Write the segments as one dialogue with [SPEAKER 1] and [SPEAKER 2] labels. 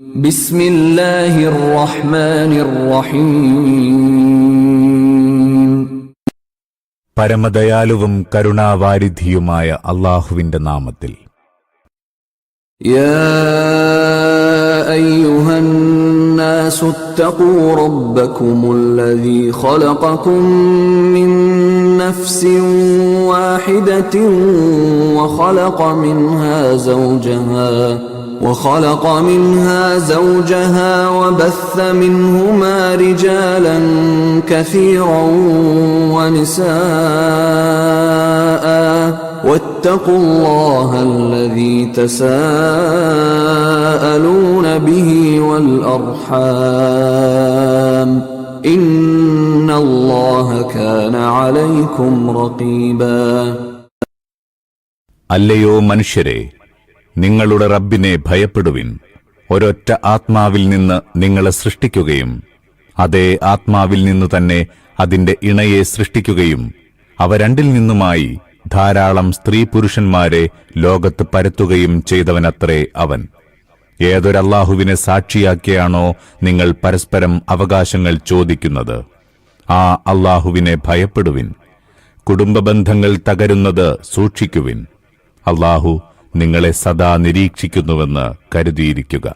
[SPEAKER 1] بسم الله الرحمن الرحيم
[SPEAKER 2] പരമദയാലുവും കരുണാവാരിധിയുമായ അള്ളാഹുവിന്റെ നാമത്തിൽ
[SPEAKER 1] يا أيها الناس اتقوا ربكم الذي خلقكم من نفس واحدة وخلق منها زوجها وخلق منها زوجها وبث منهما رجالا كثيرا ونساء. واتقوا الله الذي تساءلون به والأرحام. إن الله كان عليكم رقيبا.
[SPEAKER 2] ಅಲ್ಲೆಯೋ ಮನುಷ್ಯರೇ നിങ്ങളുടെ റബ്ബിനെ ഭയപ്പെടുവിൻ. ഒരൊറ്റ ആത്മാവിൽ നിന്ന് നിങ്ങളെ സൃഷ്ടിക്കുകയും അതേ ആത്മാവിൽ നിന്ന് തന്നെ അതിന്റെ ഇണയെ സൃഷ്ടിക്കുകയും അവ രണ്ടിൽ നിന്നുമായി ധാരാളം സ്ത്രീ പുരുഷന്മാരെ ലോകത്ത് പരത്തുകയും ചെയ്തവനത്രേ അവൻ. ഏതൊരല്ലാഹുവിനെ സാക്ഷിയാക്കിയാണോ നിങ്ങൾ പരസ്പരം അവകാശങ്ങൾ ചോദിക്കുന്നത്. ആ അല്ലാഹുവിനെ ഭയപ്പെടുവിൻ. കുടുംബ ബന്ധങ്ങൾ തകരുന്നത് സൂക്ഷിക്കുവിൻ. അല്ലാഹു നിങ്ങളെ സദാ നിരീക്ഷിക്കുന്നുവെന്ന് കരുതിയിരിക്കുക.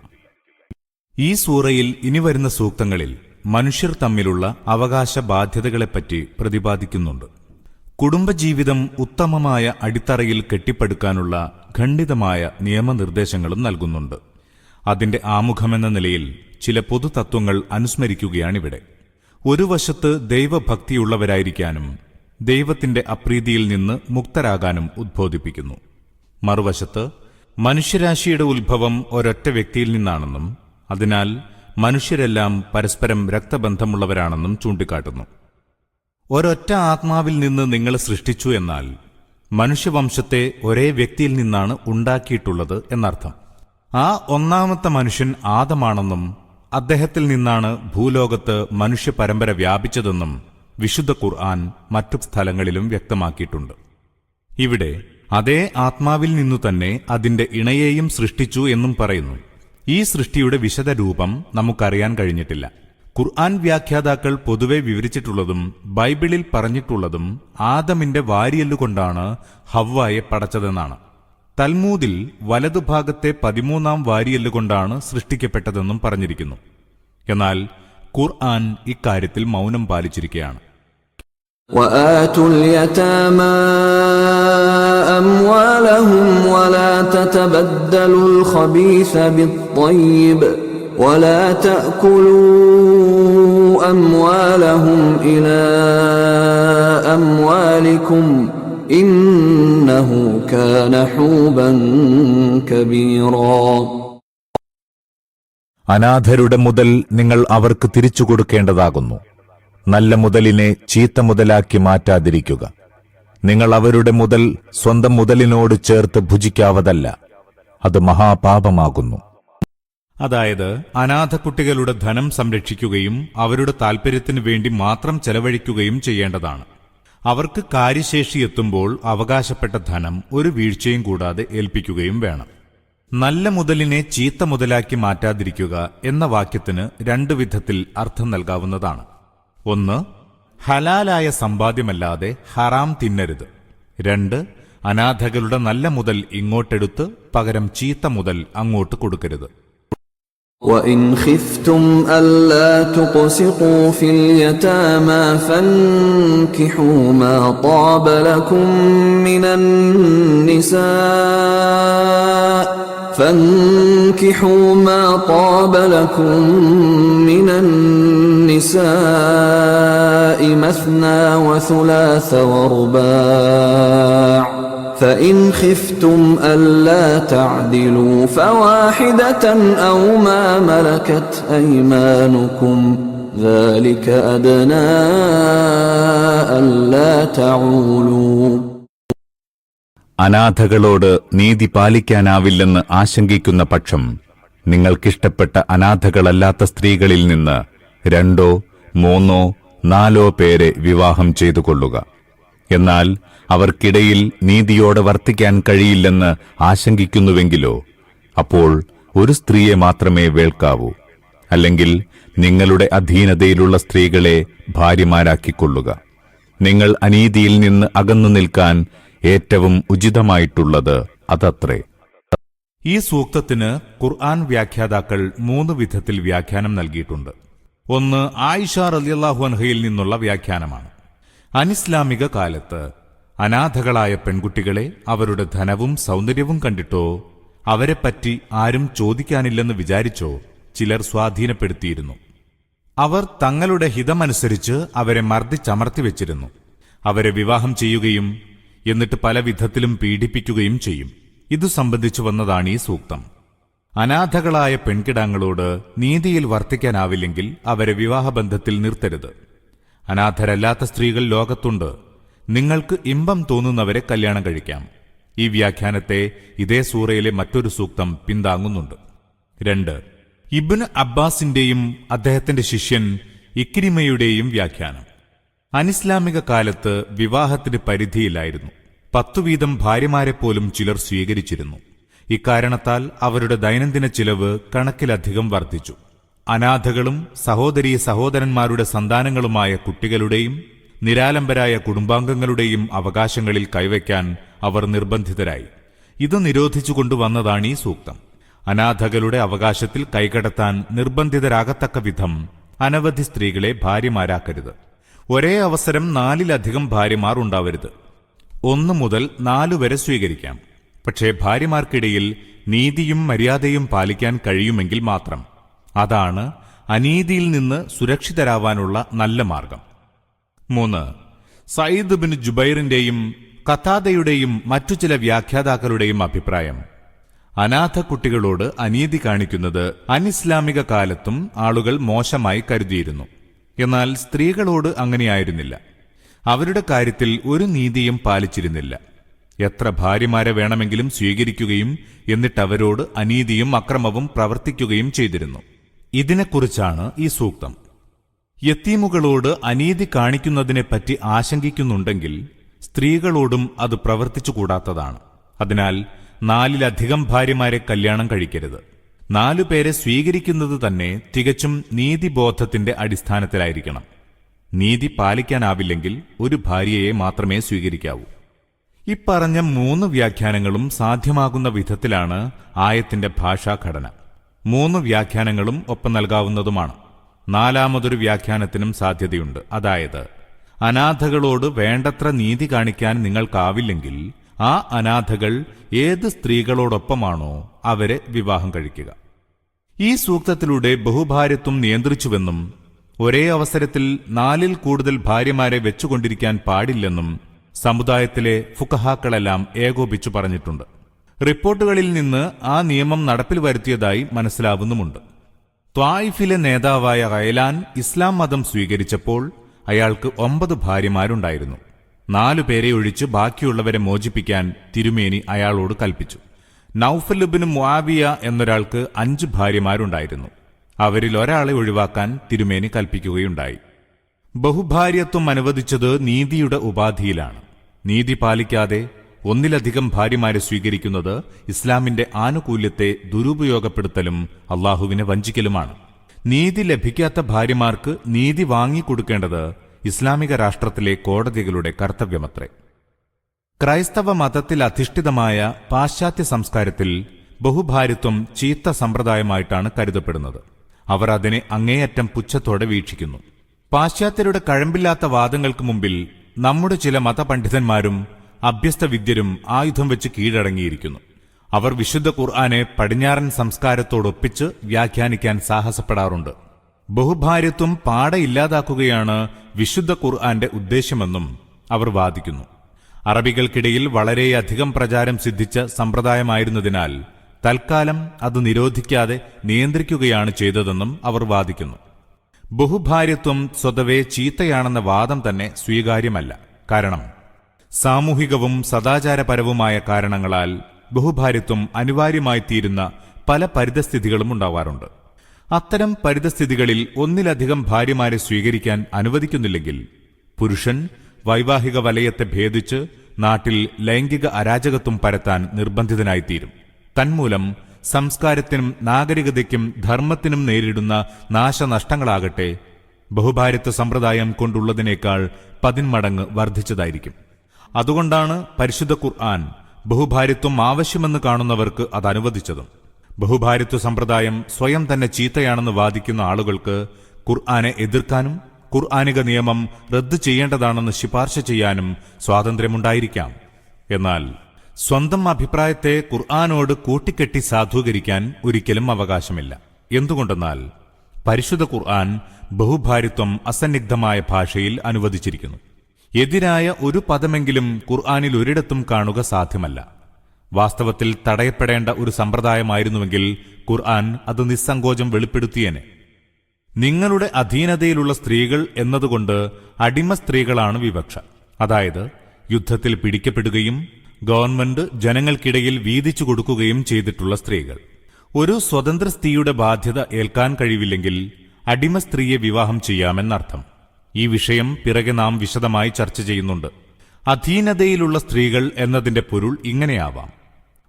[SPEAKER 3] ഈ സൂറയിൽ ഇനി വരുന്ന സൂക്തങ്ങളിൽ മനുഷ്യർ തമ്മിലുള്ള അവകാശ ബാധ്യതകളെപ്പറ്റി പ്രതിപാദിക്കുന്നുണ്ട്. കുടുംബജീവിതം ഉത്തമമായ അടിത്തറയിൽ കെട്ടിപ്പടുക്കാനുള്ള ഖണ്ഡിതമായ നിയമനിർദ്ദേശങ്ങളും നൽകുന്നുണ്ട്. അതിന്റെ ആമുഖമെന്ന നിലയിൽ ചില പൊതുതത്വങ്ങൾ അനുസ്മരിക്കുകയാണിവിടെ. ഒരു വശത്ത് ദൈവഭക്തിയുള്ളവരായിരിക്കാനും ദൈവത്തിന്റെ അപ്രീതിയിൽ നിന്ന് മുക്തരാകാനും ഉദ്ബോധിപ്പിക്കുന്നു. മറുവശത്ത് മനുഷ്യരാശിയുടെ ഉത്ഭവം ഒരൊറ്റ വ്യക്തിയിൽ നിന്നാണെന്നും അതിനാൽ മനുഷ്യരെല്ലാം പരസ്പരം രക്തബന്ധമുള്ളവരാണെന്നും ചൂണ്ടിക്കാട്ടുന്നു. ഒരൊറ്റ ആത്മാവിൽ നിന്ന് നിങ്ങൾ സൃഷ്ടിച്ചു എന്നാൽ മനുഷ്യവംശത്തെ ഒരേ വ്യക്തിയിൽ നിന്നാണ് ഉണ്ടാക്കിയിട്ടുള്ളത് എന്നർത്ഥം. ആ ഒന്നാമത്തെ മനുഷ്യൻ ആദമാണെന്നും അദ്ദേഹത്തിൽ നിന്നാണ് ഭൂലോകത്ത് മനുഷ്യ പരമ്പര വ്യാപിച്ചതെന്നും വിശുദ്ധ ഖുർആൻ മറ്റു സ്ഥലങ്ങളിലും വ്യക്തമാക്കിയിട്ടുണ്ട്. ഇവിടെ അതേ ആത്മാവിൽ നിന്നു തന്നെ അതിന്റെ ഇണയെയും സൃഷ്ടിച്ചു എന്നും പറയുന്നു ഈ സൃഷ്ടിയുടെ വിശദ രൂപം നമുക്കറിയാൻ കഴിഞ്ഞിട്ടില്ല ഖുർആൻ വ്യാഖ്യാതാക്കൾ പൊതുവെ വിവരിച്ചിട്ടുള്ളതും ബൈബിളിൽ പറഞ്ഞിട്ടുള്ളതും ആദമിന്റെ വാരിയല്ലുകൊണ്ടാണ് ഹവ്വായെ പടച്ചതെന്നാണ് തൽമൂദിൽ വലതുഭാഗത്തെ പതിമൂന്നാം വാരിയല്ലുകൊണ്ടാണ് സൃഷ്ടിക്കപ്പെട്ടതെന്നും പറഞ്ഞിരിക്കുന്നു എന്നാൽ ഖുർആൻ ഇക്കാര്യത്തിൽ മൗനം പാലിച്ചിരിക്കുകയാണ്
[SPEAKER 1] وآتوا اليتامى أموالهم ولا تتبدلوا الخبيث بالطيب ولا تأكلوا أموالهم إلى أموالكم إنه كان حوبا كبيرا
[SPEAKER 2] അനാഥരുടെ മുതൽ നിങ്ങൾ അവർക്ക് തിരിച്ചു കൊടുക്കേണ്ടതാകുന്നു നല്ല മുതലിനെ ചീത്ത മുതലാക്കി മാറ്റാതിരിക്കുക നിങ്ങൾ അവരുടെ മുതൽ സ്വന്തം മുതലിനോട് ചേർത്ത് ഭുജിക്കാവതല്ല. അത് മഹാപാപമാകുന്നു.
[SPEAKER 3] അതായത് അനാഥ കുട്ടികളുടെ ധനം സംരക്ഷിക്കുകയും അവരുടെ താൽപര്യത്തിനു വേണ്ടി മാത്രം ചെലവഴിക്കുകയും ചെയ്യേണ്ടതാണ്. അവർക്ക് കാര്യശേഷി എത്തുമ്പോൾ അവകാശപ്പെട്ട ധനം ഒരു വീഴ്ചയും കൂടാതെ ഏൽപ്പിക്കുകയും വേണം. നല്ല മുതലിനെ ചീത്ത മുതലാക്കി മാറ്റാതിരിക്കുക എന്ന വാക്യത്തിന് രണ്ടു വിധത്തിൽ അർത്ഥം നൽകാവുന്നതാണ്. ഒന്ന് ഹലാലായ സമ്പാദ്യമല്ലാതെ ഹറാം തിന്നരുത് രണ്ട് അനാഥകളുടെ നല്ല മുതൽ ഇങ്ങോട്ടെടുത്ത് പകരം ചീത്ത മുതൽ അങ്ങോട്ട് കൊടുക്കരുത്
[SPEAKER 1] وإن خفتم ألا تقسطوا في اليتامى فانكحوا ما طاب لكم من النساء فانكحوا ما طاب لكم من النساء مثنى وثلاث ورباع. فإن خفتم ألا تعدلوا فواحدة أو ما ملكت أيمانكم. ذلك أدنى ألا تعولوا.
[SPEAKER 2] അനാഥകളോട് നീതി പാലിക്കാനാവില്ലെന്ന് ആശങ്കിക്കുന്ന പക്ഷം നിങ്ങൾക്കിഷ്ടപ്പെട്ട അനാഥകളല്ലാത്ത സ്ത്രീകളിൽ നിന്ന് രണ്ടോ മൂന്നോ നാലോ പേരെ വിവാഹം ചെയ്തു കൊള്ളുക എന്നാൽ അവർക്കിടയിൽ നീതിയോടെ വർത്തിക്കാൻ കഴിയില്ലെന്ന് ആശങ്കിക്കുന്നുവെങ്കിലോ അപ്പോൾ ഒരു സ്ത്രീയെ മാത്രമേ വേൾക്കാവൂ. അല്ലെങ്കിൽ നിങ്ങളുടെ അധീനതയിലുള്ള സ്ത്രീകളെ ഭാര്യമാരാക്കിക്കൊള്ളുക. നിങ്ങൾ അനീതിയിൽ നിന്ന് അകന്നു നിൽക്കാൻ ഏറ്റവും ഉചിതമായിട്ടുള്ളത് അതത്രേ.
[SPEAKER 3] ഈ സൂക്തത്തിന് ഖുർആൻ വ്യാഖ്യാതാക്കൾ മൂന്ന് വിധത്തിൽ വ്യാഖ്യാനം നൽകിയിട്ടുണ്ട്. ഒന്ന് ആയിഷ റലിയല്ലാഹു അൻഹയിൽ നിന്നുള്ള വ്യാഖ്യാനമാണ്. അനിസ്ലാമിക കാലത്ത് അനാഥകളായ പെൺകുട്ടികളെ അവരുടെ ധനവും സൗന്ദര്യവും കണ്ടിട്ടോ അവരെപ്പറ്റി ആരും ചോദിക്കാനില്ലെന്ന് വിചാരിച്ചോ ചിലർ സ്വാധീനപ്പെടുത്തിയിരുന്നു. അവർ തങ്ങളുടെ ഹിതമനുസരിച്ച് അവരെ മർദ്ദിച്ചമർത്തി വെച്ചിരുന്നു അവരെ വിവാഹം ചെയ്യുകയും എന്നിട്ട് പല വിധത്തിലും പീഡിപ്പിക്കുകയും ചെയ്യും. ഇതു സംബന്ധിച്ചു വന്നതാണ് ഈ സൂക്തം. അനാഥകളായ പെൺകിടാങ്ങളോട് നീതിയിൽ വർത്തിക്കാനാവില്ലെങ്കിൽ അവരെ വിവാഹബന്ധത്തിൽ നിർത്തരുത്. അനാഥരല്ലാത്ത സ്ത്രീകൾ ലോകത്തുണ്ട്. നിങ്ങൾക്ക് ഇമ്പം തോന്നുന്നവരെ കല്യാണം കഴിക്കാം. ഈ വ്യാഖ്യാനത്തെ ഇതേ സൂറയിലെ മറ്റൊരു സൂക്തം പിന്താങ്ങുന്നുണ്ട്. രണ്ട്. ഇബിന് അബ്ബാസിന്റെയും അദ്ദേഹത്തിന്റെ ശിഷ്യൻ ഇക്രിമയുടെയും വ്യാഖ്യാനം. അനിസ്ലാമിക കാലത്ത് വിവാഹത്തിന് പരിധിയില്ലായിരുന്നു പത്തു വീതം ഭാര്യമാരെ പോലും ചിലർ സ്വീകരിച്ചിരുന്നു. ഇക്കാരണത്താൽ അവരുടെ ദൈനംദിന ചിലവ് കണക്കിലധികം വർദ്ധിച്ചു. അനാഥകളും സഹോദരീ സഹോദരന്മാരുടെ സന്താനങ്ങളുമായ കുട്ടികളുടെയും നിരാലംബരായ കുടുംബാംഗങ്ങളുടെയും അവകാശങ്ങളിൽ കൈവയ്ക്കാൻ അവർ നിർബന്ധിതരായി. ഇത് നിരോധിച്ചുകൊണ്ടുവന്നതാണ് ഈ സൂക്തം. അനാഥകളുടെ അവകാശത്തിൽ കൈകടത്താൻ നിർബന്ധിതരാകത്തക്ക വിധം അനവധി സ്ത്രീകളെ ഭാര്യമാരാക്കരുത്. ഒരേ അവസരം നാലിലധികം ഭാര്യമാർ ഉണ്ടാവരുത്. ഒന്ന് മുതൽ നാലു വരെ സ്വീകരിക്കാം. പക്ഷേ ഭാര്യമാർക്കിടയിൽ നീതിയും മര്യാദയും പാലിക്കാൻ കഴിയുമെങ്കിൽ മാത്രം. അതാണ് അനീതിയിൽ നിന്ന് സുരക്ഷിതരാവാനുള്ള നല്ല മാർഗം. മൂന്ന്. സയ്യിദ് ബിൻ ജുബൈറിന്റെയും കത്താദയുടെയും മറ്റു ചില വ്യാഖ്യാതാക്കളുടെയും അഭിപ്രായം. അനാഥ കുട്ടികളോട് അനീതി കാണിക്കുന്നത് അനിസ്ലാമിക കാലത്തും ആളുകൾ മോശമായി കരുതിയിരുന്നു. എന്നാൽ സ്ത്രീകളോട് അങ്ങനെയായിരുന്നില്ല. അവരുടെ കാര്യത്തിൽ ഒരു നീതിയും പാലിച്ചിരുന്നില്ല. എത്ര ഭാര്യമാരെ വേണമെങ്കിലും സ്വീകരിക്കുകയും എന്നിട്ട് അവരോട് അനീതിയും അക്രമവും പ്രവർത്തിക്കുകയും ചെയ്തിരുന്നു. ഇതിനെക്കുറിച്ചാണ് ഈ സൂക്തം. യത്തീമുകളോട് അനീതി കാണിക്കുന്നതിനെപ്പറ്റി ആശങ്കിക്കുന്നുണ്ടെങ്കിൽ സ്ത്രീകളോടും അത് പ്രവർത്തിച്ചുകൂടാത്തതാണ്. അതിനാൽ നാലിലധികം ഭാര്യമാരെ കല്യാണം കഴിക്കരുത്. നാലു പേരെ സ്വീകരിക്കുന്നത് തന്നെ തികച്ചും നീതിബോധത്തിന്റെ അടിസ്ഥാനത്തിലായിരിക്കണം. നീതി പാലിക്കാനാവില്ലെങ്കിൽ ഒരു ഭാര്യയെ മാത്രമേ സ്വീകരിക്കാവൂ. ഇപ്പറഞ്ഞ മൂന്ന് വ്യാഖ്യാനങ്ങളും സാധ്യമാകുന്ന വിധത്തിലാണ് ആയത്തിന്റെ ഭാഷാഘടന. മൂന്ന് വ്യാഖ്യാനങ്ങളും ഒപ്പം നൽകാവുന്നതുമാണ്. നാലാമതൊരു വ്യാഖ്യാനത്തിനും സാധ്യതയുണ്ട്. അതായത് അനാഥകളോട് വേണ്ടത്ര നീതി കാണിക്കാൻ നിങ്ങൾക്കാവില്ലെങ്കിൽ ആ അനാഥകൾ ഏത് സ്ത്രീകളോടൊപ്പമാണോ അവരെ വിവാഹം കഴിക്കുക. ഈ സൂക്തത്തിലൂടെ ബഹുഭാര്യത്വം നിയന്ത്രിച്ചുവെന്നും ഒരേ അവസരത്തിൽ നാലിൽ കൂടുതൽ ഭാര്യമാരെ വെച്ചുകൊണ്ടിരിക്കാൻ പാടില്ലെന്നും സമുദായത്തിലെ ഫുക്കഹാക്കളെല്ലാം ഏകോപിച്ചു പറഞ്ഞിട്ടുണ്ട്. റിപ്പോർട്ടുകളിൽ നിന്ന് ആ നിയമം നടപ്പിൽ വരുത്തിയതായി മനസ്സിലാവുന്നുമുണ്ട്. ത്വായിഫിലെ നേതാവായ അയലാൻ ഇസ്ലാം മതം സ്വീകരിച്ചപ്പോൾ അയാൾക്ക് ഒമ്പത് ഭാര്യമാരുണ്ടായിരുന്നു. നാലു പേരെ ഒഴിച്ച് ബാക്കിയുള്ളവരെ മോചിപ്പിക്കാൻ തിരുമേനി അയാളോട് കൽപ്പിച്ചു. നൌഫലുബിന് മുആവിയ എന്നൊരാൾക്ക് അഞ്ച് ഭാര്യമാരുണ്ടായിരുന്നു. അവരിൽ ഒരാളെ ഒഴിവാക്കാൻ തിരുമേനി കൽപ്പിക്കുകയുണ്ടായി. ബഹുഭാര്യത്വം അനുവദിച്ചത് നീതിയുടെ ഉപാധിയിലാണ്. നീതി പാലിക്കാതെ ഒന്നിലധികം ഭാര്യമാരെ സ്വീകരിക്കുന്നത് ഇസ്ലാമിന്റെ ആനുകൂല്യത്തെ ദുരുപയോഗപ്പെടുത്തലും അള്ളാഹുവിനെ വഞ്ചിക്കലുമാണ്. നീതി ലഭിക്കാത്ത ഭാര്യമാർക്ക് നീതി വാങ്ങിക്കൊടുക്കേണ്ടത് ഇസ്ലാമിക രാഷ്ട്രത്തിലെ കോടതികളുടെ കർത്തവ്യമത്രേ. ക്രൈസ്തവ മതത്തിൽ അധിഷ്ഠിതമായ പാശ്ചാത്യ സംസ്കാരത്തിൽ ബഹുഭാരിത്വം ചീത്ത സമ്പ്രദായമായിട്ടാണ് കരുതപ്പെടുന്നത്. അവർ അതിനെ അങ്ങേയറ്റം പുച്ഛത്തോടെ വീക്ഷിക്കുന്നു. പാശ്ചാത്യരുടെ കഴമ്പില്ലാത്ത വാദങ്ങൾക്ക് മുമ്പിൽ നമ്മുടെ ചില മതപണ്ഡിതന്മാരും അഭ്യസ്ത വിദ്യരും ആയുധം വെച്ച് കീഴടങ്ങിയിരിക്കുന്നു. അവർ വിശുദ്ധ ഖുർആാനെ പടിഞ്ഞാറൻ സംസ്കാരത്തോടൊപ്പിച്ച് വ്യാഖ്യാനിക്കാൻ സാഹസപ്പെടാറുണ്ട്. ബഹുഭാര്യത്വം പാടെ ഇല്ലാതാക്കുകയാണ് വിശുദ്ധ ഖുർആന്റെ ഉദ്ദേശ്യമെന്നും അവർ വാദിക്കുന്നു. അറബികൾക്കിടയിൽ വളരെയധികം പ്രചാരം സിദ്ധിച്ച സമ്പ്രദായമായിരുന്നതിനാൽ തൽക്കാലം അത് നിരോധിക്കാതെ നിയന്ത്രിക്കുകയാണ് ചെയ്തതെന്നും അവർ വാദിക്കുന്നു. ബഹുഭാര്യത്വം സ്വതവേ ചീത്തയാണെന്ന വാദം തന്നെ സ്വീകാര്യമല്ല. കാരണം സാമൂഹികവും സദാചാരപരവുമായ കാരണങ്ങളാൽ ബഹുഭാര്യത്വം അനിവാര്യമായി തീരുന്ന പല പരിതസ്ഥിതികളും ഉണ്ടാവാറുണ്ട്. അത്തരം പരിതസ്ഥിതികളിൽ ഒന്നിലധികം ഭാര്യമാരെ സ്വീകരിക്കാൻ അനുവദിക്കുന്നില്ലെങ്കിൽ പുരുഷൻ വൈവാഹിക വലയത്തെ ഭേദിച്ച് നാട്ടിൽ ലൈംഗിക അരാജകത്വം പരത്താൻ നിർബന്ധിതനായിത്തീരും. തന്മൂലം സംസ്കാരത്തിനും നാഗരികതയ്ക്കും ധർമ്മത്തിനും നേരിടുന്ന നാശനഷ്ടങ്ങളാകട്ടെ ബഹുഭാര്യത്വ സമ്പ്രദായം കൊണ്ടുള്ളതിനേക്കാൾ പതിന്മടങ്ങ് വർദ്ധിച്ചതായിരിക്കും. അതുകൊണ്ടാണ് പരിശുദ്ധ ഖുർആൻ ബഹുഭാര്യത്വം ആവശ്യമെന്ന് കാണുന്നവർക്ക് അത് അനുവദിച്ചതും ബഹുഭാരിത്വ സമ്പ്രദായം സ്വയം തന്നെ ചീത്തയാണെന്ന് വാദിക്കുന്ന ആളുകൾക്ക് ഖുർആാനെ എതിർക്കാനും ഖുർആാനിക നിയമം റദ്ദു ചെയ്യേണ്ടതാണെന്ന് ശിപാർശ ചെയ്യാനും സ്വാതന്ത്ര്യമുണ്ടായിരിക്കാം. എന്നാൽ സ്വന്തം അഭിപ്രായത്തെ ഖുർആാനോട് കൂട്ടിക്കെട്ടി സാധൂകരിക്കാൻ ഒരിക്കലും അവകാശമില്ല. എന്തുകൊണ്ടെന്നാൽ പരിശുദ്ധ ഖുർആൻ ബഹുഭാരിത്വം അസന്നിഗ്ധമായ ഭാഷയിൽ അനുവദിച്ചിരിക്കുന്നു. എതിരായ ഒരു പദമെങ്കിലും ഖുർആാനിൽ ഒരിടത്തും കാണുക സാധ്യമല്ല. വാസ്തവത്തിൽ തടയപ്പെടേണ്ട ഒരു സമ്പ്രദായമായിരുന്നുവെങ്കിൽ ഖുർആൻ അത് നിസ്സങ്കോചം വെളിപ്പെടുത്തിയേനെ. നിങ്ങളുടെ അധീനതയിലുള്ള സ്ത്രീകൾ എന്നതുകൊണ്ട് അടിമ സ്ത്രീകളാണ് വിവക്ഷ. അതായത് യുദ്ധത്തിൽ പിടിക്കപ്പെടുകയും ഗവൺമെന്റ് ജനങ്ങൾക്കിടയിൽ വീതിച്ചു കൊടുക്കുകയും ചെയ്തിട്ടുള്ള സ്ത്രീകൾ. ഒരു സ്വതന്ത്ര സ്ത്രീയുടെ ബാധ്യത ഏൽക്കാൻ കഴിവില്ലെങ്കിൽ അടിമ സ്ത്രീയെ വിവാഹം ചെയ്യാമെന്നർത്ഥം. ഈ വിഷയം പിറകെ നാം വിശദമായി ചർച്ച ചെയ്യുന്നുണ്ട്. അധീനതയിലുള്ള സ്ത്രീകൾ എന്നതിന്റെ പൊരുൾ ഇങ്ങനെയാവാം.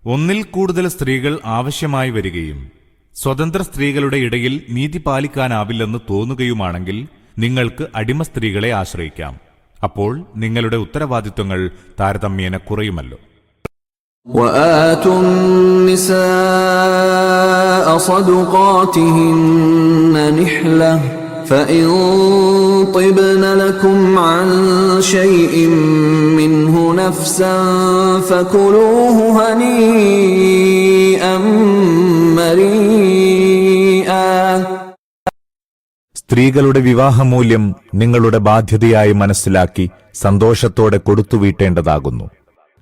[SPEAKER 3] ഒന്നിൽ കൂടുതൽ സ്ത്രീകൾ ആവശ്യമായി വരികയും സ്വതന്ത്ര സ്ത്രീകളുടെ ഇടയിൽ നീതി പാലിക്കാനാവില്ലെന്ന് തോന്നുകയുമാണെങ്കിൽ നിങ്ങൾക്ക് അടിമ സ്ത്രീകളെ ആശ്രയിക്കാം അപ്പോൾ നിങ്ങളുടെ ഉത്തരവാദിത്വങ്ങൾ താരതമ്യേന കുറയുമല്ലോ
[SPEAKER 1] وآتوا النساء صدقاتهن نحلة فإن طبن لكم عن شيء منه نفسا فكلوه هنيئا مريئا
[SPEAKER 2] സ്ത്രീകളുടെ വിവാഹമൂല്യം നിങ്ങളുടെ ബാധ്യതയായി മനസ്സിലാക്കി സന്തോഷത്തോടെ കൊടുത്തുവീട്ടേണ്ടതാകുന്നു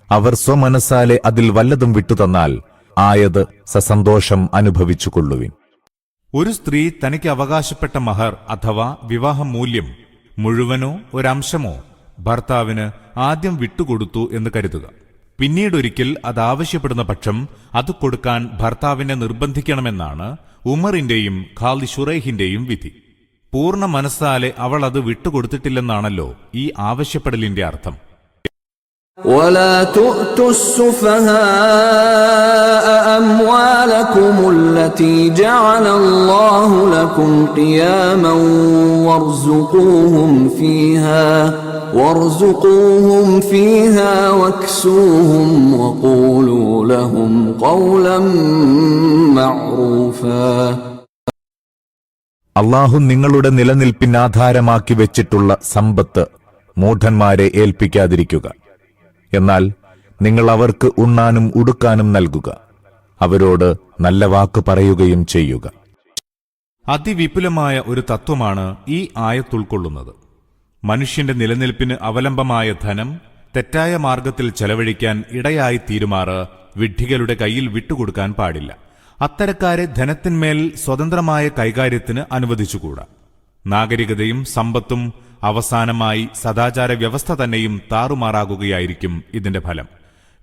[SPEAKER 2] അവർ സ്വമനസ്സാലെ അതിൽ വല്ലതും വിട്ടുതന്നാൽ ആയത് സസന്തോഷം അനുഭവിച്ചുകൊള്ളുവിൻ
[SPEAKER 3] ഒരു സ്ത്രീ തനിക്ക് അവകാശപ്പെട്ട മഹർ അഥവാ വിവാഹ മൂല്യം മുഴുവനോ ഒരംശമോ ഭർത്താവിന് ആദ്യം വിട്ടുകൊടുത്തു എന്ന് കരുതുക. പിന്നീടൊരിക്കൽ അത് ആവശ്യപ്പെടുന്ന പക്ഷം അത് കൊടുക്കാൻ ഭർത്താവിനെ നിർബന്ധിക്കണമെന്നാണ് ഉമറിന്റെയും ഖാലി ഷുറൈഹിന്റെയും വിധി. പൂർണ മനസ്സാലെ അവൾ അത് വിട്ടുകൊടുത്തിട്ടില്ലെന്നാണല്ലോ ഈ ആവശ്യപ്പെടലിന്റെ അർത്ഥം.
[SPEAKER 1] ولا تؤتوا السفهاء أموالكم التي جعل الله لكم قياما وارزقوهم فيها وارزقوهم فيها واكسوهم وقولوا لهم قولا معروفا
[SPEAKER 2] അള്ളാഹു നിങ്ങളുടെ നിലനിൽപ്പിനാധാരമാക്കി വെച്ചിട്ടുള്ള സമ്പത്ത് മൂഢന്മാരെ ഏൽപ്പിക്കാതിരിക്കുക എന്നാൽ നിങ്ങൾ അവർക്ക് ഉണ്ണാനും ഉടുക്കാനും നൽകുക. അവരോട് നല്ല വാക്ക് പറയുകയും ചെയ്യുക.
[SPEAKER 3] അതിവിപുലമായ ഒരു തത്വമാണ് ഈ ആയത്തുൾക്കൊള്ളുന്നത് മനുഷ്യന്റെ നിലനിൽപ്പിന് അവലംബമായ ധനം തെറ്റായ മാർഗത്തിൽ ചെലവഴിക്കാൻ ഇടയായി തീരുമാറ് വിഡ്ഢികളുടെ കയ്യിൽ വിട്ടുകൊടുക്കാൻ പാടില്ല. അത്തരക്കാരെ ധനത്തിന്മേൽ സ്വതന്ത്രമായ കൈകാര്യത്തിന് അനുവദിച്ചുകൂടാ. നാഗരികതയും സമ്പത്തും അവസാനമായി സദാചാര വ്യവസ്ഥ തന്നെയും താറുമാറാകുകയായിരിക്കും ഇതിന്റെ ഫലം.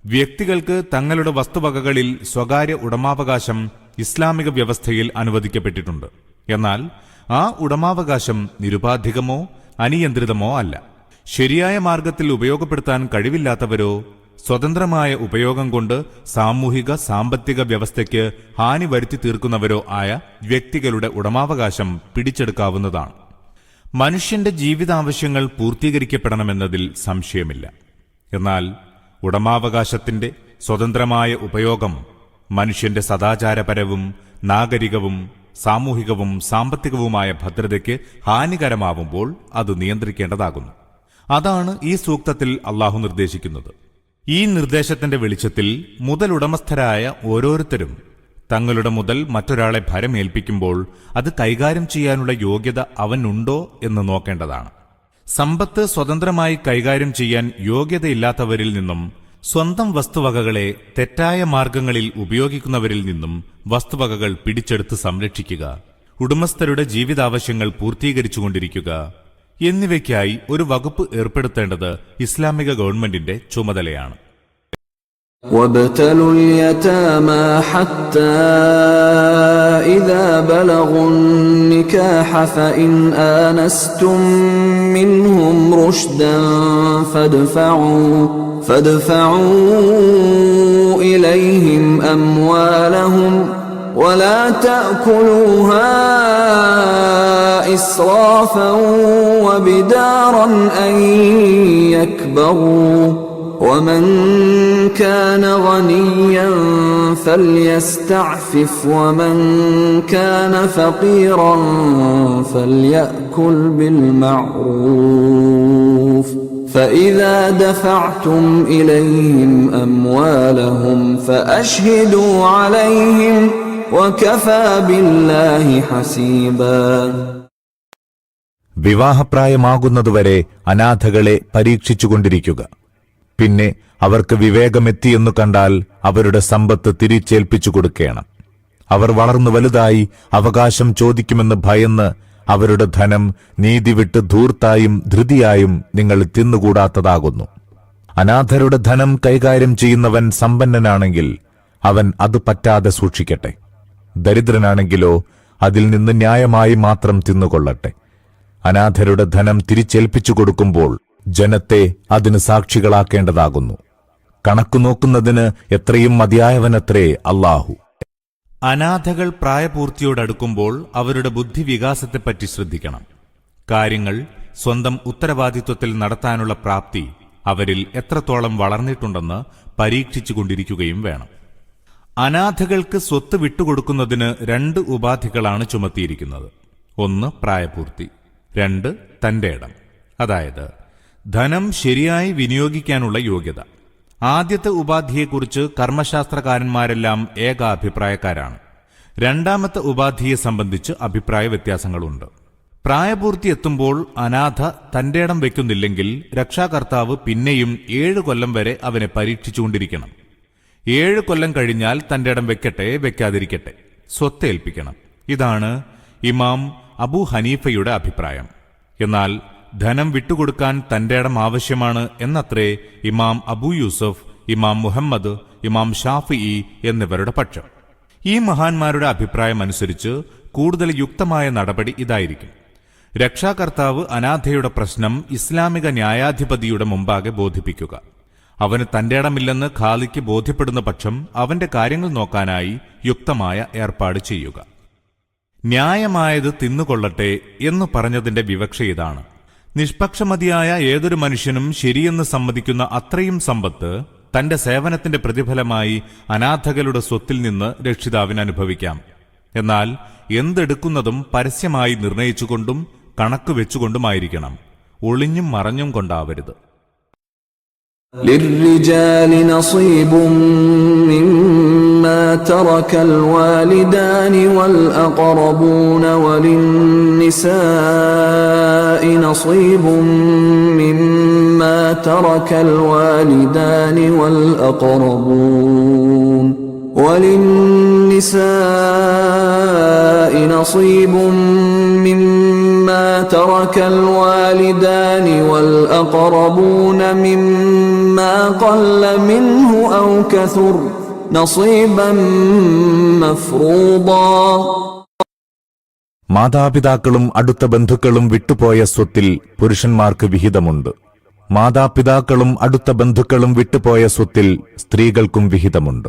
[SPEAKER 3] വ്യക്തികൾക്ക് തങ്ങളുടെ വസ്തുവകകളിൽ സ്വകാര്യ ഉടമാവകാശം ഇസ്ലാമിക വ്യവസ്ഥയിൽ അനുവദിക്കപ്പെട്ടിട്ടുണ്ട്. എന്നാൽ ആ ഉടമാവകാശം നിരുപാധികമോ അനിയന്ത്രിതമോ അല്ല. ശരിയായ മാർഗത്തിൽ ഉപയോഗപ്പെടുത്താൻ കഴിവില്ലാത്തവരോ സ്വതന്ത്രമായ ഉപയോഗം കൊണ്ട് സാമൂഹിക സാമ്പത്തിക വ്യവസ്ഥയ്ക്ക് ഹാനി വരുത്തി തീർക്കുന്നവരോ ആയ വ്യക്തികളുടെ ഉടമാവകാശം പിടിച്ചെടുക്കാവുന്നതാണ്. മനുഷ്യന്റെ ജീവിതാവശ്യങ്ങൾ പൂർത്തീകരിക്കപ്പെടണമെന്നതിൽ സംശയമില്ല. എന്നാൽ ഉടമാവകാശത്തിന്റെ സ്വതന്ത്രമായ ഉപയോഗം മനുഷ്യന്റെ സദാചാരപരവും നാഗരികവും സാമൂഹികവും സാമ്പത്തികവുമായ ഭദ്രതയ്ക്ക് ഹാനികരമാവുമ്പോൾ അത് നിയന്ത്രിക്കേണ്ടതാകുന്നു. അതാണ് ഈ സൂക്തത്തിൽ അള്ളാഹു നിർദ്ദേശിക്കുന്നത്. ഈ നിർദ്ദേശത്തിന്റെ വെളിച്ചത്തിൽ മുതലുടമസ്ഥരായ ഓരോരുത്തരും തങ്ങളുടെ മുതൽ മറ്റൊരാളെ ഭരമേൽപ്പിക്കുമ്പോൾ അത് കൈകാര്യം ചെയ്യാനുള്ള യോഗ്യത അവനുണ്ടോ എന്ന് നോക്കേണ്ടതാണ്. സമ്പത്ത് സ്വതന്ത്രമായി കൈകാര്യം ചെയ്യാൻ യോഗ്യതയില്ലാത്തവരിൽ നിന്നും സ്വന്തം വസ്തുവകകളെ തെറ്റായ മാർഗങ്ങളിൽ ഉപയോഗിക്കുന്നവരിൽ നിന്നും വസ്തുവകകൾ പിടിച്ചെടുത്ത് സംരക്ഷിക്കുക ഉടമസ്ഥരുടെ ജീവിതാവശ്യങ്ങൾ പൂർത്തീകരിച്ചുകൊണ്ടിരിക്കുക എന്നിവയ്ക്കായി ഒരു വകുപ്പ് ഏർപ്പെടുത്തേണ്ടത് ഇസ്ലാമിക ഗവൺമെന്റിന്റെ ചുമതലയാണ്.
[SPEAKER 1] وابتلوا اليتامى حتى إذا بلغوا النكاح فإن آنستم منهم رشدا فادفعوا فادفعوا إليهم أموالهم ولا تأكلوها إسرافا وبدارا أن يكبروا. ومن كان غنيا فليستعفف ومن كان فقيرا فليأكل بالمعروف فإذا دفعتم إليهم أموالهم فأشهدوا عليهم وكفى بالله حسيبا
[SPEAKER 2] വിവാഹപ്രായമാകുന്നതുവരെ അനാഥകളെ പരീക്ഷിച്ചുകൊണ്ടിരിക്കുക പിന്നെ അവർക്ക് വിവേകമെത്തിയെന്നു കണ്ടാൽ അവരുടെ സമ്പത്ത് തിരിച്ചേൽപ്പിച്ചു കൊടുക്കണം. അവർ വളർന്നു വലുതായി അവകാശം ചോദിക്കുമെന്ന് ഭയന്ന് അവരുടെ ധനം നീതി വിട്ട് ധൂർത്തായും ധൃതിയായും നിങ്ങൾ തിന്നുകൂടാത്തതാകുന്നു. അനാഥരുടെ ധനം കൈകാര്യം ചെയ്യുന്നവൻ സമ്പന്നനാണെങ്കിൽ അവൻ അത് പറ്റാതെ സൂക്ഷിക്കട്ടെ. ദരിദ്രനാണെങ്കിലോ അതിൽ നിന്ന് ന്യായമായി മാത്രം തിന്നുകൊള്ളട്ടെ. അനാഥരുടെ ധനം തിരിച്ചേൽപ്പിച്ചു കൊടുക്കുമ്പോൾ ജനത്തെ അതിന് സാക്ഷികളാക്കേണ്ടതാകുന്നു. കണക്കു നോക്കുന്നതിന് എത്രയും മതിയായവനത്രേ അല്ലാഹു.
[SPEAKER 3] അനാഥകൾ പ്രായപൂർത്തിയോടടുക്കുമ്പോൾ അവരുടെ ബുദ്ധിവികാസത്തെപ്പറ്റി ശ്രദ്ധിക്കണം. കാര്യങ്ങൾ സ്വന്തം ഉത്തരവാദിത്വത്തിൽ നടത്താനുള്ള പ്രാപ്തി അവരിൽ എത്രത്തോളം വളർന്നിട്ടുണ്ടെന്ന് പരീക്ഷിച്ചുകൊണ്ടിരിക്കുകയും വേണം. അനാഥകൾക്ക് സ്വത്ത് വിട്ടുകൊടുക്കുന്നതിന് രണ്ട് ഉപാധികളാണ് ചുമത്തിയിരിക്കുന്നത്. ഒന്ന് പ്രായപൂർത്തി രണ്ട് തന്റെ ഇടം. അതായത് ധനം ശരിയായി വിനിയോഗിക്കാനുള്ള യോഗ്യത. ആദ്യത്തെ ഉപാധിയെക്കുറിച്ച് കർമ്മശാസ്ത്രകാരന്മാരെല്ലാം ഏകാഭിപ്രായക്കാരാണ്. രണ്ടാമത്തെ ഉപാധിയെ സംബന്ധിച്ച് അഭിപ്രായ വ്യത്യാസങ്ങളുണ്ട്. പ്രായപൂർത്തി എത്തുമ്പോൾ അനാഥ തന്റെ ഇടം വയ്ക്കുന്നില്ലെങ്കിൽ രക്ഷാകർത്താവ് പിന്നെയും ഏഴു കൊല്ലം വരെ അവനെ പരീക്ഷിച്ചുകൊണ്ടിരിക്കണം. ഏഴു കൊല്ലം കഴിഞ്ഞാൽ തന്റെ ഇടം വെക്കട്ടെ വെക്കാതിരിക്കട്ടെ. സ്വത്ത് ഏൽപ്പിക്കണം. ഇതാണ് ഇമാം അബു ഹനീഫയുടെ അഭിപ്രായം. എന്നാൽ ധനം വിട്ടുകൊടുക്കാൻ തന്റെ ഇടം ആവശ്യമാണ് എന്നത്രേ ഇമാം അബു യൂസഫ് ഇമാം മുഹമ്മദ് ഇമാം ഷാഫി എന്നിവരുടെ പക്ഷം. ഈ മഹാന്മാരുടെ അഭിപ്രായം അനുസരിച്ച് കൂടുതൽ യുക്തമായ നടപടി ഇതായിരിക്കും. രക്ഷാകർത്താവ് അനാഥയുടെ പ്രശ്നം ഇസ്ലാമിക ന്യായാധിപതിയുടെ മുമ്പാകെ ബോധിപ്പിക്കുക. അവന് തന്റെ ഇടമില്ലെന്ന് ഖാലിക്ക് ബോധ്യപ്പെടുന്ന പക്ഷം അവന്റെ കാര്യങ്ങൾ നോക്കാനായി യുക്തമായ ഏർപ്പാട് ചെയ്യുക. ന്യായമായത് തിന്നുകൊള്ളട്ടെ എന്ന് പറഞ്ഞതിന്റെ വിവക്ഷ ഇതാണ്. നിഷ്പക്ഷമതിയായ ഏതൊരു മനുഷ്യനും ശരിയെന്ന് സമ്മതിക്കുന്ന അത്രയും സമ്പത്ത് തന്റെ സേവനത്തിന്റെ പ്രതിഫലമായി അനാഥകളുടെ സ്വത്തിൽ നിന്ന് രക്ഷിതാവിന് അനുഭവിക്കാം എന്നാൽ എന്തെടുക്കുന്നതും പരസ്യമായി നിർണയിച്ചുകൊണ്ടും കണക്ക് വെച്ചുകൊണ്ടുമായിരിക്കണം ഒളിഞ്ഞും മറഞ്ഞും കൊണ്ടാവരുത്
[SPEAKER 1] للرجال نصيب مما ترك الوالدان والأقربون وللنساء نصيب مما ترك الوالدان والأقربون وللنساء نصيب مما ترك الوالدان والأقربون مما قل منه أو كثر
[SPEAKER 2] മാതാപിതാക്കളും അടുത്ത ബന്ധുക്കളും വിട്ടുപോയ സ്വത്തിൽ പുരുഷന്മാർക്ക് വിഹിതമുണ്ട്. മാതാപിതാക്കളും അടുത്ത ബന്ധുക്കളും വിട്ടുപോയ സ്വത്തിൽ സ്ത്രീകൾക്കും വിഹിതമുണ്ട്.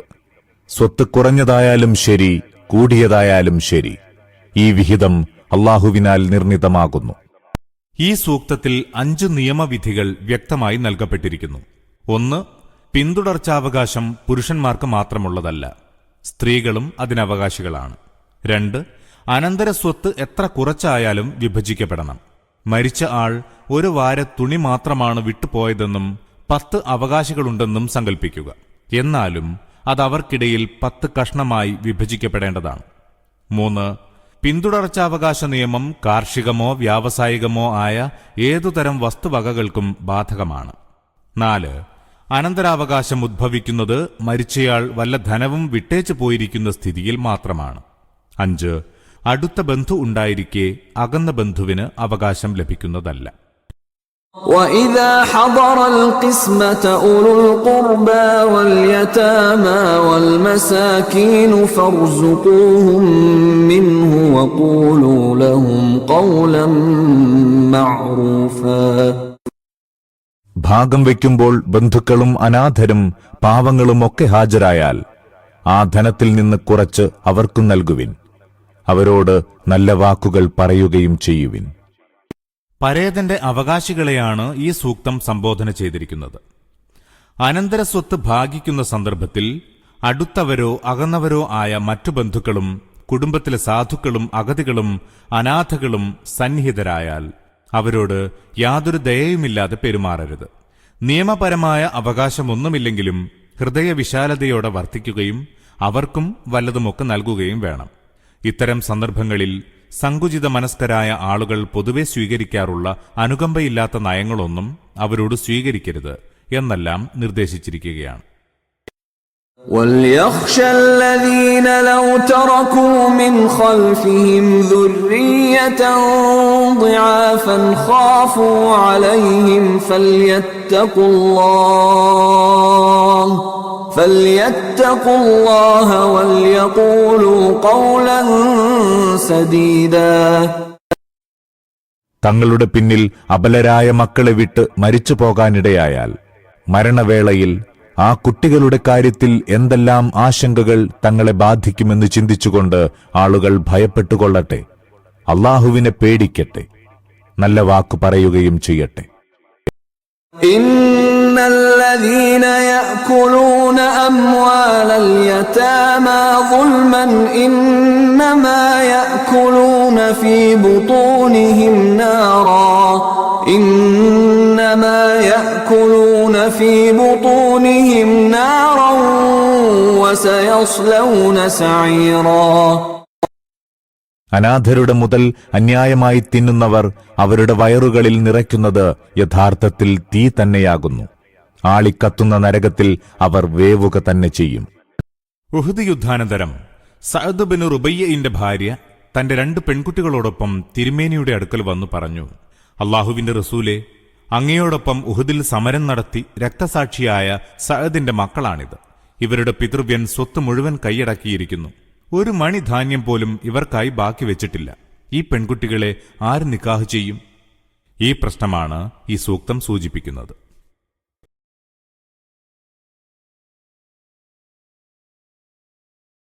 [SPEAKER 2] സ്വത്ത് കുറഞ്ഞതായാലും ശരി കൂടിയതായാലും ശരി. ഈ വിഹിതം അള്ളാഹുവിനാൽ നിർണിതമാകുന്നു.
[SPEAKER 3] ഈ സൂക്തത്തിൽ അഞ്ച് നിയമവിധികൾ വ്യക്തമായി നൽകപ്പെട്ടിരിക്കുന്നു. ഒന്ന് പിന്തുടർച്ചാവകാശം പുരുഷന്മാർക്ക് മാത്രമുള്ളതല്ല സ്ത്രീകളും അതിനവകാശികളാണ്. രണ്ട് അനന്തര സ്വത്ത് എത്ര കുറച്ചായാലും വിഭജിക്കപ്പെടണം. മരിച്ച ആൾ ഒരു വാര തുണി മാത്രമാണ് വിട്ടുപോയതെന്നും പത്ത് അവകാശികളുണ്ടെന്നും സങ്കല്പിക്കുക എന്നാലും അത് അവർക്കിടയിൽ പത്ത് കഷ്ണമായി വിഭജിക്കപ്പെടേണ്ടതാണ്. മൂന്ന് പിന്തുടർച്ചാവകാശ നിയമം കാർഷികമോ വ്യാവസായികമോ ആയ ഏതുതരം വസ്തുവകകൾക്കും ബാധകമാണ്. നാല് അനന്തരാവകാശം ഉദ്ഭവിക്കുന്നത് മരിച്ചയാൾ വല്ല ധനവും വിട്ടേച്ചു പോയിരിക്കുന്ന സ്ഥിതിയിൽ മാത്രമാണ് അഞ്ച് അടുത്ത ബന്ധു ഉണ്ടായിരിക്കെ അകന്ന ബന്ധുവിന് അവകാശം ലഭിക്കുന്നതല്ല
[SPEAKER 1] وإذا حضر القسمة أولو القربى واليتامى والمساكين فارزقوهم منه وقولوا لهم قولا معروفا
[SPEAKER 2] ഭാഗം വയ്ക്കുമ്പോൾ ബന്ധുക്കളും അനാഥരും പാവങ്ങളും ഒക്കെ ഹാജരായാൽ ആ ധനത്തിൽ നിന്ന് കുറച്ച് അവർക്കും നൽകുവിൻ. അവരോട് നല്ല വാക്കുകൾ പറയുകയും ചെയ്യുവിൻ.
[SPEAKER 3] പരേതന്റെ അവകാശികളെയാണ് ഈ സൂക്തം സംബോധന ചെയ്തിരിക്കുന്നത്. അനന്തര സ്വത്ത് ഭാഗിക്കുന്ന സന്ദർഭത്തിൽ അടുത്തവരോ അകന്നവരോ ആയ മറ്റു ബന്ധുക്കളും കുടുംബത്തിലെ സാധുക്കളും അഗതികളും അനാഥകളും സന്നിഹിതരായാൽ അവരോട് യാതൊരു ദയയുമില്ലാതെ പെരുമാറരുത്. നിയമപരമായ അവകാശമൊന്നുമില്ലെങ്കിലും ഹൃദയവിശാലതയോടെ വർത്തിക്കുകയും അവർക്കും വല്ലതുമൊക്കെ നൽകുകയും വേണം. ഇത്തരം സന്ദർഭങ്ങളിൽ സങ്കുചിത മനസ്കരായ ആളുകൾ പൊതുവെ സ്വീകരിക്കാറുള്ള അനുകമ്പയില്ലാത്ത നയങ്ങളൊന്നും അവരോട് സ്വീകരിക്കരുത് എന്നെല്ലാം നിർദ്ദേശിച്ചിരിക്കുകയാണ്.
[SPEAKER 1] وليخشى الذين لو تركوا من خلفهم ذرية ضعافا خافوا عليهم فليتقوا الله فليتقوا الله وليقولوا قولا سديدا
[SPEAKER 2] തങ്ങളുടെ പിന്നിൽ അബലരായ മക്കളെ വിട്ട് മരിച്ചു പോകാനിടയായാൽ മരണവേളയിൽ ആ കുട്ടികളുടെ കാര്യത്തിൽ എന്തെല്ലാം ആശങ്കകൾ തങ്ങളെ ബാധിക്കുമെന്ന് ചിന്തിച്ചുകൊണ്ട് ആളുകൾ ഭയപ്പെട്ടുകൊള്ളട്ടെ അള്ളാഹുവിനെ പേടിക്കട്ടെ നല്ല വാക്കു പറയുകയും ചെയ്യട്ടെ
[SPEAKER 1] إن الذين يأكلون أموال اليتامى ظلما إنما يأكلون في بطونهم نارا إنما يأكلون في بطونهم نارا وسيصلون سعيرا
[SPEAKER 2] അനാഥരുടെ മുതൽ അന്യായമായി തിന്നുന്നവർ അവരുടെ വയറുകളിൽ നിറയ്ക്കുന്നത് യഥാർത്ഥത്തിൽ തീ തന്നെയാകുന്നു ആളിക്കത്തുന്ന നരകത്തിൽ അവർ വേവുക തന്നെ ചെയ്യും
[SPEAKER 3] ഉഹുദ് യുദ്ധാനന്തരം സഅദ് ബിൻ റുബയ്യന്റെ ഭാര്യ തന്റെ രണ്ട് പെൺകുട്ടികളോടൊപ്പം തിരുമേനിയുടെ അടുക്കൽ വന്നു പറഞ്ഞു അള്ളാഹുവിന്റെ റസൂലെ അങ്ങയോടൊപ്പം ഉഹുദിൽ സമരം നടത്തി രക്തസാക്ഷിയായ സഹദിന്റെ മക്കളാണിത്. ഇവരുടെ പിതൃവ്യൻ സ്വത്ത് മുഴുവൻ കൈയടക്കിയിരിക്കുന്നു. ഒരു മണി ധാന്യം പോലും ഇവർക്കായി ബാക്കി വെച്ചിട്ടില്ല. ഈ പെൺകുട്ടികളെ ആര് നിക്കാഹ് ചെയ്യും? ഈ പ്രശ്നമാണ് ഈ സൂക്തം സൂചിപ്പിക്കുന്നത്.